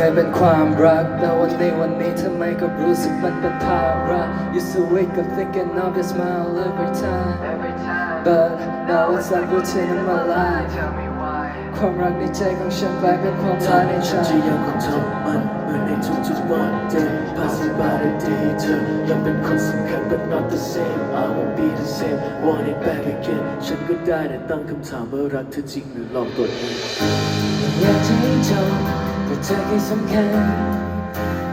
เคยเป็นความรักแต่วันนี้วันนี้ทำไมก็รู้สึกมันเป็นภาระ Used to wake up thinking of your smile every time But now it's like routine in my life ความรักในใจของฉันกลายเป็นความร้ายในใจฉันจะยังคงทำมันเหมือนในทุกๆวัน Day passing by the day เธอยังเป็นคนสำคัญ but not the same I won't be the same want it back again ฉันก็ได้แต่ตั้งคำถามว่ารักเธอจริงหรือหลอกตัวเองอยากจะให้จบแต่ เธอแค่สำคัญ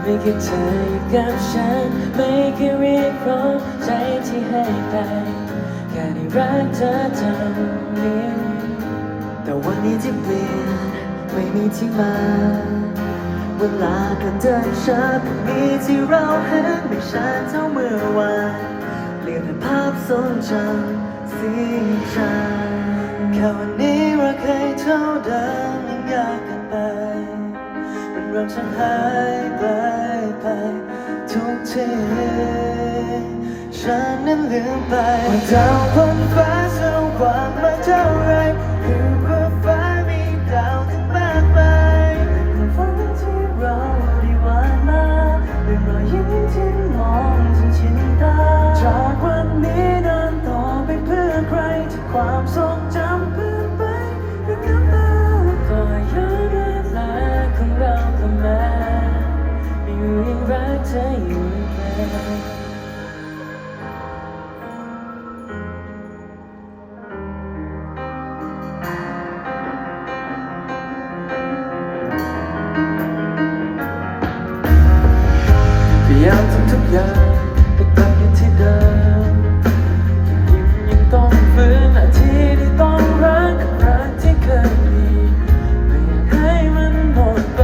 ไม่แค่เธออยู่กับฉัน ไม่แค่เรียกร้องใจที่ให้ไปแค่ได้รักเธอเท่านี้แต่วันนี้ที่เปลี่ยนไม่มีที่มา เวลาก็เดินช้าพรุ่งนี้ที่เราเห็นไม่ชัดเท่าเมื่อวานเปลี่ยนเป็นภาพทรงจำสีจางแค่วันนี้เราเคยเท่าเดิมยังอยากกัน ริ่มฉันหายไปไป ทุกทีฉันนั้นลืมไปว่าดาวบนฟ้าสว่างมาเท่าไรหรือว่าฟ้ามีดาวถึงมากมายเป็นฝันที่เราได้วานมาเป็นรอยยิ้มที่มองจนชินตาจากวันนี้เดินต่อไปเพื่อใครที่ความทรง ยายามทำทุกอย่างแต่กลับอยู่ที่เดิมยิ้มยังต้องฟื้นนาทีที่ต้องรักกับรักที่เคยมีไม่อยากให้มันหมดไป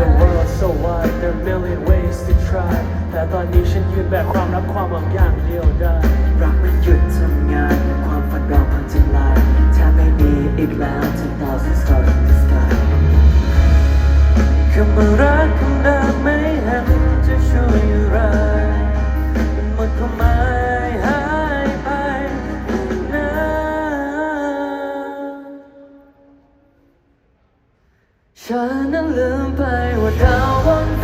The world's so wide there are million ways to try แต่ตอนนี้ฉันยืนแบกความรักความหวังอย่างเดียวได้ รักไม่หยุดทำงาน ความฝันเราพังทลายถ้าไม่มีอีกแล้ว 10,000 stars in the sky คำว่ารักคำเดิ ฉันนั้นลืมไปว่าดาวบน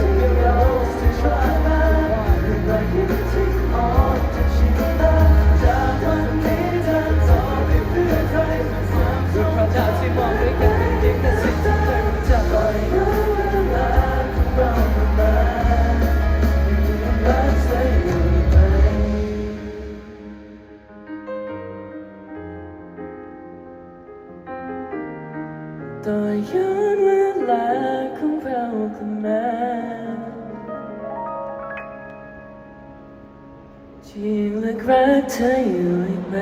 ต่อย้อนเวลาของเราขึ้นมาที่เลือกรักเธออยู่อีกไหม